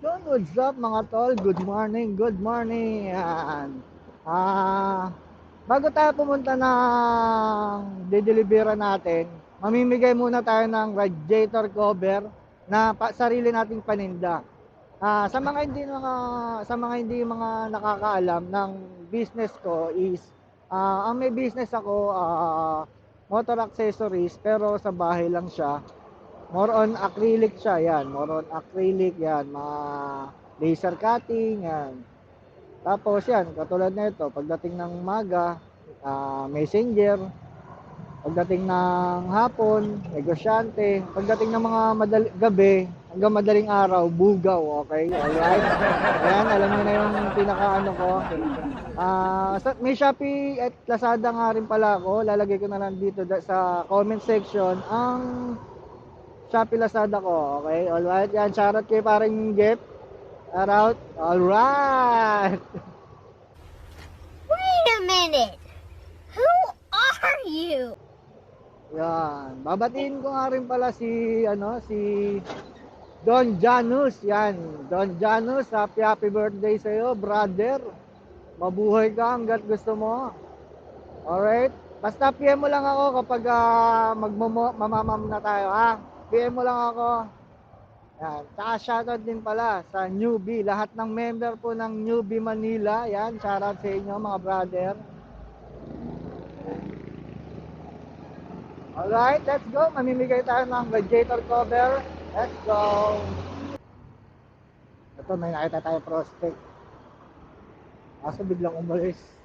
John, what's up mga tol? Good morning, good morning. Yan. Ah, bago tayo pumunta ng didelibera natin, mamimigay muna tayo ng radiator cover na pa, sarili nating paninda. Ah, sa mga hindi mga sa mga hindi mga nakakaalam ng business ko is ah, ang may business ako ah, motor accessories pero sa bahay lang siya. More on acrylic siya, yan. More on acrylic, yan. Mga laser cutting, yan. Tapos yan, katulad na ito, pagdating ng maga, ah, messenger, pagdating ng hapon, negosyante, pagdating ng mga madali, gabi, hanggang madaling araw, bugaw, okay? Alright? Ayan, alam niyo na yung pinaka-ano ko. Ah, sa- may Shopee at Lazada nga rin pala ako. Lalagay ko na lang dito sa comment section ang Shopee Lazada ko. Okay? Alright. Yan. Shoutout kay parang Jeff. Shoutout. Alright. Wait a minute. Who are you? Yan. Babatiin ko nga rin pala si, ano, si Don Janus. Yan. Don Janus, happy happy birthday sa iyo, brother. Mabuhay ka hanggat gusto mo. Alright? Basta PM mo lang ako kapag uh, magmamam na tayo, ha? PM mo lang ako. Yan. Tsaka shoutout din pala sa newbie. Lahat ng member po ng newbie Manila. Yan. Shoutout sa inyo mga brother. Alright, let's go. Mamimigay tayo ng radiator cover. Let's go. Ito, may nakita tayo prospect. Kaso biglang umalis.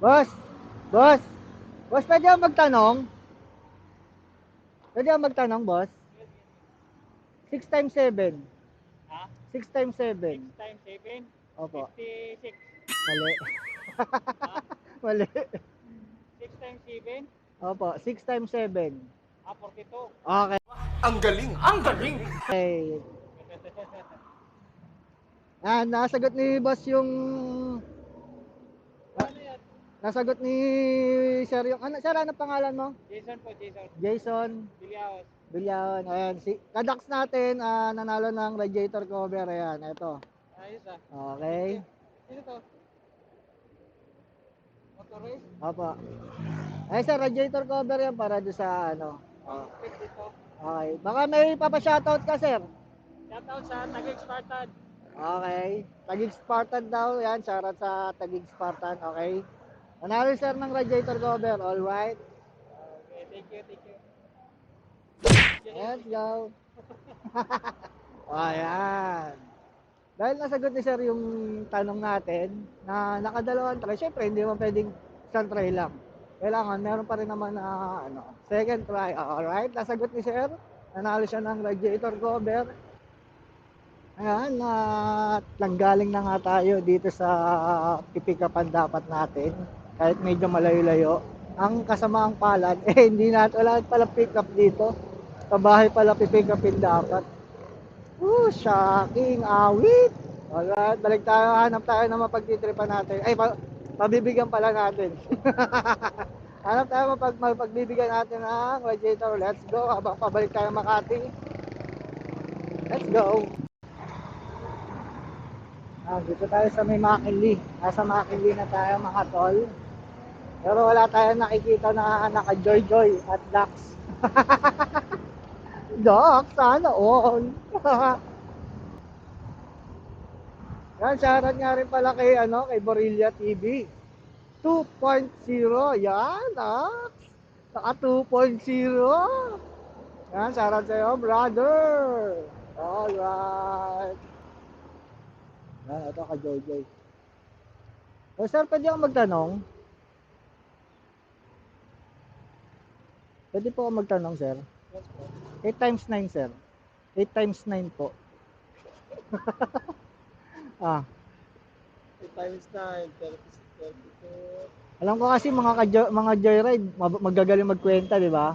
Boss! Boss! Boss, pwede ako magtanong? Pwede ako magtanong, boss? 6 times 7. Ha? 6 times 7. 6 times 7? Opo. 56. Mali. Mali. 6 times 7? Opo, 6 times 7. Ah, 42. Okay. Ang galing! Ang galing! Okay. Ah, nasagot ni boss yung? Nasagot ni Sir yung ano Sir ano pangalan mo? Jason po, Jason. Jason Biliaos. Bilyaon. Ayan, si Kadax natin ah, nanalo ng radiator cover ayan, ito. Ayos ah. Okay. Sino to? Motorist? Opo. Ay, sir, radiator cover yan para doon sa ano. Oh. dito. Okay. Baka may papa-shoutout ka, sir. Shoutout sa Taguig Spartan. Okay. Tagig Spartan daw. Yan, shoutout sa Tagig Spartan. Okay. Manalo sir ng radiator cover. All right. Okay, thank you, thank you. Let's go. Ayan. Dahil nasagot ni sir yung tanong natin na nakadalawang try, syempre hindi mo pwedeng isang try lang. Kailangan meron pa rin naman na ano, second try. Alright, nasagot ni sir. Nanalo siya ng radiator cover. Ayan, at nanggaling na nga tayo dito sa pipikapan dapat natin. Kahit medyo malayo-layo. Ang kasamaang palad, eh hindi natin, wala pala pick up dito. Sa bahay pala pipick upin dapat. Uh, shocking, awit. Alright, balik tayo, hanap tayo na mapagtitripan natin. Ay, pa, pabibigyan pala natin. hanap tayo mapag, mapagbibigyan natin ng radiator. Let's go, habang pabalik tayo Makati. Let's go. Ah, dito tayo sa may Makili. Nasa Makili na tayo mga tol. Pero wala tayong nakikita na naka-joy-joy at Dax. Dax, sana all. Yan, shoutout nga rin pala kay, ano, kay Borilla TV. 2.0, yan, Dax. Naka 2.0. Yan, shoutout sa'yo, brother. Alright. Yan, ito ka Joy Joy. O sir, pwede ako magtanong? Pwede po ako magtanong, sir? 8 times 9, sir. 8 times 9 po. ah, 8 times 9, 36, 32. alam ko kasi mga ka mga joyride, mag- magagaling magkwenta, di ba?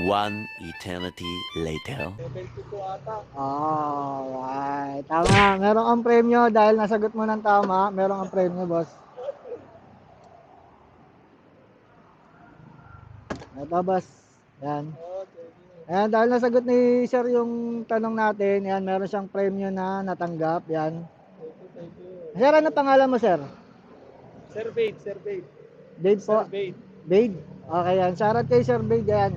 One eternity later. 72 ata. Alright. Tama. Meron kang premyo dahil nasagot mo ng tama. Meron kang premyo, boss. Boss. Yan. Ayan, dahil nasagot ni Sir yung tanong natin, yan, meron siyang premyo na natanggap. Yan. Thank you, thank you. Sir, ano pangalan mo, Sir? Sir Bade, Sir Bade. Dave po. Sir Bade. Bade. Okay, yan. Shoutout kay Sir Bade, yan.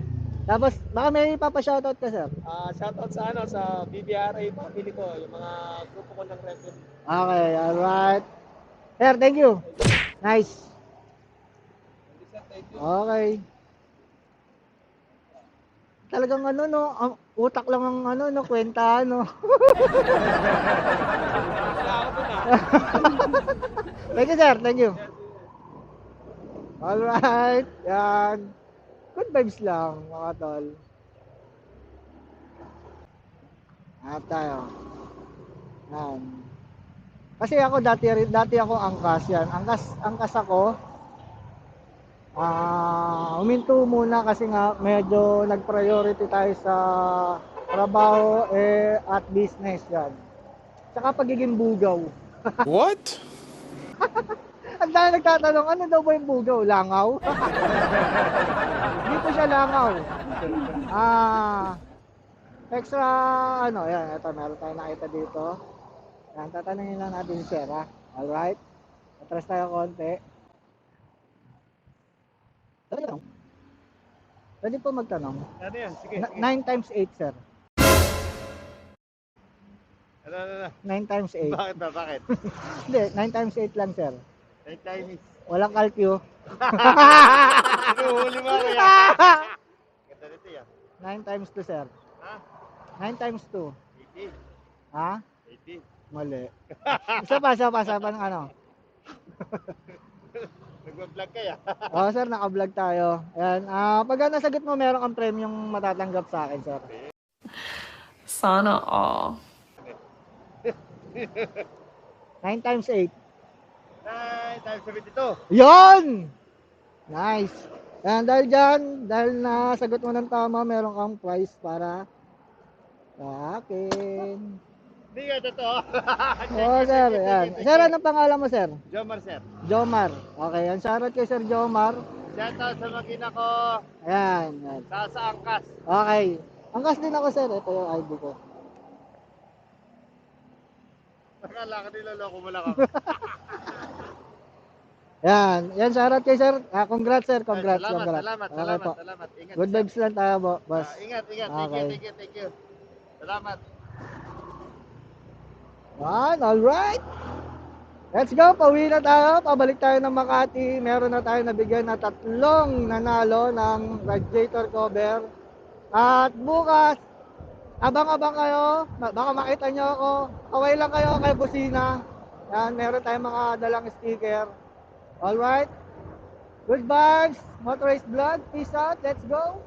Tapos, baka may ipapa-shoutout ka, Sir. Ah, shoutout sa ano sa BBRA family ko, yung mga grupo ko ng referee. Okay, alright. Sir, thank you. Nice. Thank you, sir. Thank you. Okay. Talagang ano no, utak lang ang ano no, kwenta no. Wala ako dun ah. thank you sir, thank you. Alright, yan. Good vibes lang mga tol. Hanap tayo. Yan. Kasi ako dati dati ako angkas yan. Angkas angkas ako. Ah, uminto muna kasi nga medyo nag-priority tayo sa trabaho eh, at business yan. Tsaka pagiging bugaw. What? Ang dami nagtatanong, ano daw ba yung bugaw? Langaw? Hindi po siya langaw. Ah, extra, ano, yan, ito, meron tayo nakita dito. Yan, tatanungin lang natin si Sarah. Alright? Atras tayo konti. Tanong. Pwede po magtanong. Ano yan? Sige, sige. 9 times 8, sir. Ano, ano, ano? 9 times 8. Bakit ba? Bakit? Hindi, 9 times 8 lang, sir. Like Chinese. Walang calcio. Hinuhuli mo ako yan. Ganda nito yan. 9 times 2, sir. Ha? 9 times 2. 80. Ha? 80. Mali. Isa pa, isa pa, isa pa ng ano. Nagwa-vlog kaya. Oo, sir, naka-vlog tayo. Ayan. Ah, pag nasagot mo, meron kang premium matatanggap sa akin, sir. Sana all. 9 times 8. 9 times 72. Yon! Nice. Ayan, dahil dyan, dahil nasagot mo ng tama, meron kang prize para sa akin. Hindi ka totoo. Oo, sir. Ayan. Sir, anong pangalan mo, sir? Jomar sir. Jomar. Okay, yan. Shoutout kay Sir Jomar. Shout out sa makina ko Ayan. yan. sa sa angkas. Okay. Angkas din ako, sir. Ito yung ID ko. Akala ka niloloko mo lang ako. Yan. Yan, shoutout kay Sir. Ah, congrats, sir. Congrats, salamat, congrats. salamat, Okay salamat, po. salamat. Ingat. Good vibes lang tayo, bo- boss. Ah, ingat, ingat. Thank you, Okay. thank you, thank you. Salamat. Yan, alright. Let's go, pauwi na tayo. Pabalik tayo ng Makati. Meron na tayo nabigyan na tatlong nanalo ng radiator cover. At bukas, abang-abang kayo. Baka makita nyo ako. Kaway lang kayo kay Busina. Yan, meron tayong mga dalang sticker. Alright. Good vibes. Motorized vlog. Peace out. Let's go.